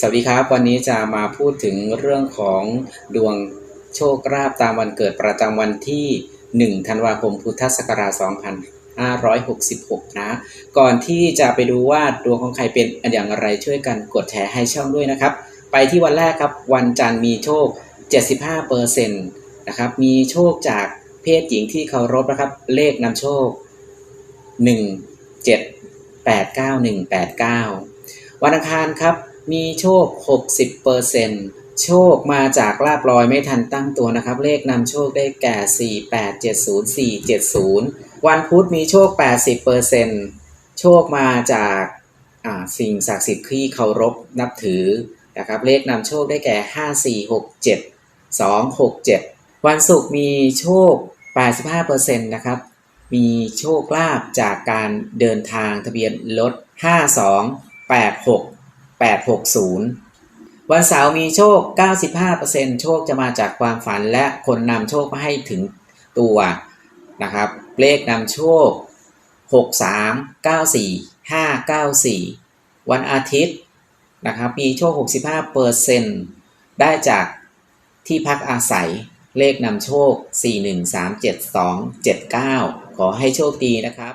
สวัสดีครับ วันนี้จะมาพูดถึงเรื่องของดวงโชคลาภตามวันเกิดประจำวันที่ 1 ธันวาคม พุทธศักราช 2566 นะ ก่อนที่จะไปดูว่าดวงของใครเป็นอย่างไรช่วยกันกดแชร์ให้ช่องด้วยนะครับ ไปที่วันแรกครับ วันจันทร์มีโชค 75%นะครับ มีโชคจากเพศหญิงที่เคารพนะครับ เลขนำโชค 1 7 8 9 1 8 9 วันอังคารครับ มีโชค 60%โชคมาจากลาบลอยไม่ทันตั้งตัวนะครับ เลขนำโชคได้แก่ 4 8 7 0 4 7 0 วันพุธมีโชค 80%โชคมาจากสิ่งศักดิ์สิทธิ์ที่เคารพนับถือนะครับเลขนำโชคได้แก่ 5 4 6 7 2 6 7 วันศุกร์มีโชค 85%นะครับมีโชคลาภจากการเดินทางทะเบียนรถ 52 86 860วันเสาร์มีโชค 95%โชคจะมาจากความฝันและคนนำโชคมาให้ถึงตัวนะครับ เลขนำโชค 63 94 594 วันอาทิตย์นะครับมีโชค 65%ได้จากที่พักอาศัย เลขนำโชค 4137279 ขอให้โชคดีนะครับ